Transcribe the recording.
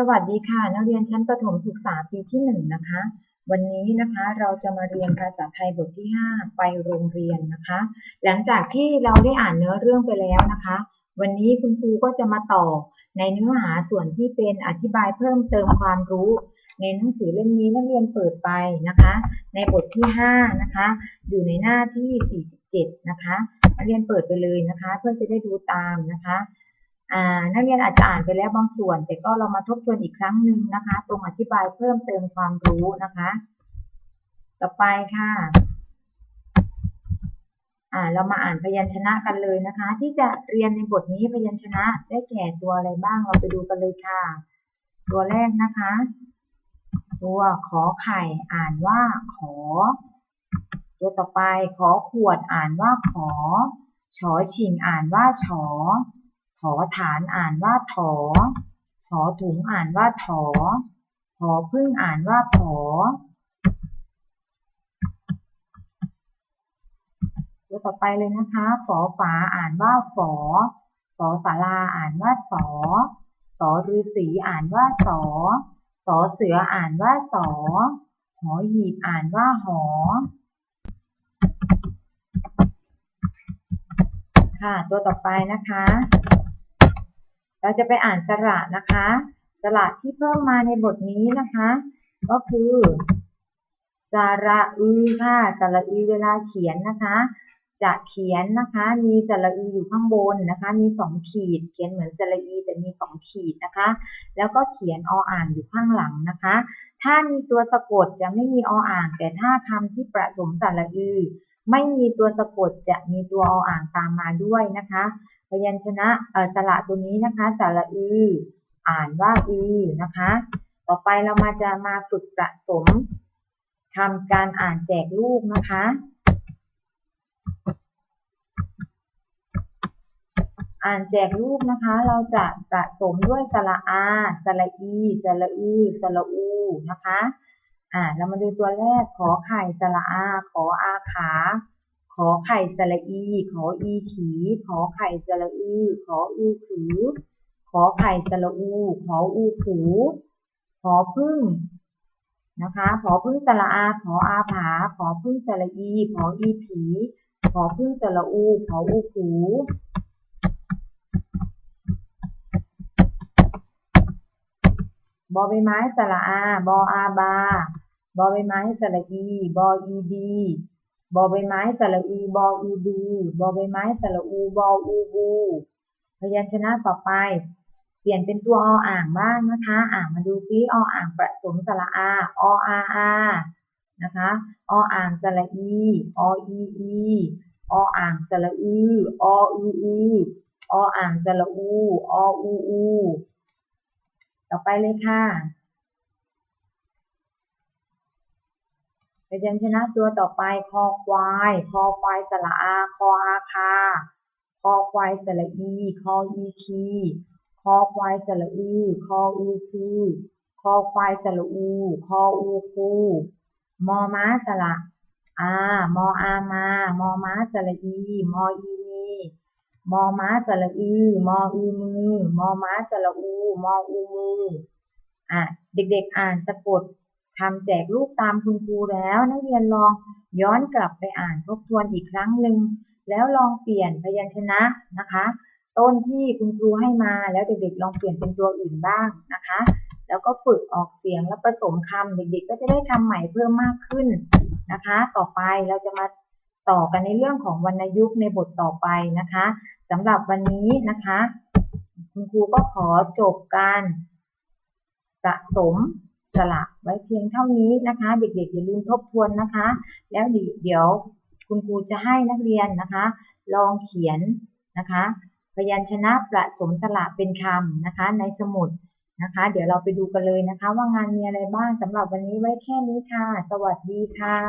สวัสดีค่ะ นักเรียนชั้นประถมศึกษาปีที่หนึ่งนะคะ วันนี้นะคะเราจะมาเรียนภาษาไทยบทที่ 5 ไปโรงเรียนนะคะ หลังจากที่เราได้อ่านเนื้อเรื่องไปแล้วนะคะ วันนี้คุณครูก็จะมาต่อในเนื้อหาส่วนที่เป็นอธิบายเพิ่มเติมความรู้ ในหนังสือเล่มนี้นักเรียนเปิดไปนะคะ ในบทที่ 5 นะคะ อยู่ในหน้าที่ 47 นะคะนักเรียนเปิดไปเลยนะคะ เพื่อจะได้ดูตามนะคะ นักเรียนอาจจะอ่านไปแล้วบางส่วน แต่ก็เรามาทบทวนอีกครั้งหนึ่งนะคะ ตรงอธิบายเพิ่มเติมความรู้นะคะ ต่อไปค่ะ่าเรามาอ่านพยัญชนะกันเลยนะคะ ที่จะเรียนในบทนี้พยัญชนะได้แก่ตัวอะไรบ้างเราไปดูกันเลยค่ะ ตัวแรกนะคะ ตัวขอไข่อ่านว่าขอ ตัวต่อไปขอขวดอ่านว่าขอชอชิงอ่านว่าฉอ ถอฐานอ่านว่าถอถอถุงอ่านว่าถอผอพึ่งอ่านว่าผอตัวต่อไปเลยนะคะ ฝอฝาอ่านว่าฝอ สอสาราอ่านว่าสอ สอฤาษีอ่านว่าสอ สอเสืออ่านว่าสอ หอหีบอ่านว่าหอ ค่ะ ตัวต่อไปนะคะ เราจะไปอ่านสระนะคะ สระที่เพิ่มมาในบทนี้นะคะ ก็คือสระอือค่ะสระอือเวลาเขียนนะคะ จะเขียนนะคะ มีสระอืออยู่ข้างบนนะคะ มีสองขีด เขียนเหมือนสระอีแต่มีสองขีดนะคะ แล้วก็เขียนออ่างอยู่ข้างหลังนะคะ ถ้ามีตัวสะกดจะไม่มีออ่างแต่ถ้าคำที่ประสมสระอือไม่มีตัวสะกดจะมีตัวออ่างตามมาด้วยนะคะ พยัญชนะเอ่อสระตัวนี้นะคะสระอืออ่านว่าอือนะคะ ต่อไปเรามาจะมาฝึกผสมคำการอ่านแจกลูกนะคะอ่านแจกรูปนะคะ เราจะผสมด้วยสระอา สระอี สระอือ สระอู นะคะ อ่า เรามาดูตัวแรก ขอไข่ สระอา ขออาขา ขอไข่สระอี ขออีขี ขอไข่สระอือ ขออือขือ ขอไข่สระอู ขออูขูขอพึ่งนะคะ ขอพึ่งสระอา ขออาผา ขอพึ่งสระอี ขออีผี ขอพึ่งสระอู ขออูขูบอใบไม้สระอา บออาบา บอใบไม้สระอี บออีบี บอใบไม้สระอีบออูดูบอใบไม้สระอูบออูบูพยัญชนะต่อไป เปลี่ยนเป็นตัวออ่างบ้างนะคะ อ่างมาดูซิออ่างผสมสระอาออาอานะคะออ่างสระอีออีอีออ่างสระอือออืออือออ่างสระอูออูอูต่อไปเลยค่ะ พยัญชนะตัวต่อไปคอควาย คอควายสระอาคออาคา คอควายสระอี คออีคี คอควายสระอือ คออูคือ คอควายสระอู คออูคูมอม้าสระอามออามา มอม้าสระอี มออีมีมอม้าสระอือ มออืมือ มอม้าสระอู มออูมือ อะ เด็กๆอ่านสะกด คำแจกลูกตามคุณครูแล้วนักเรียนลองย้อนกลับไปอ่านทบทวนอีกครั้งหนึ่งแล้วลองเปลี่ยนพยัญชนะนะคะ ต้นที่คุณครูให้มาแล้วเด็กๆลองเปลี่ยนเป็นตัวอื่นบ้างนะคะ แล้วก็ฝึกออกเสียงและผสมคำเด็กๆ ก็จะได้คำใหม่เพิ่มมากขึ้นนะคะ ต่อไปเราจะมาต่อกันในเรื่องของวรรณยุกต์ในบทต่อไปนะคะสำหรับวันนี้นะคะ คุณครูก็ขอจบการสะสม สระไว้เพียงเท่านี้นะคะ เด็กๆอย่าลืมทบทวนนะคะ แล้วเดี๋ยวคุณครูจะให้นักเรียนนะคะ ลองเขียนนะคะพยัญชนะประสมสระเป็นคำนะคะ ในสมุดนะคะ เดี๋ยวเราไปดูกันเลยนะคะ ว่างานมีอะไรบ้างสำหรับวันนี้ไว้แค่นี้ค่ะ สวัสดีค่ะ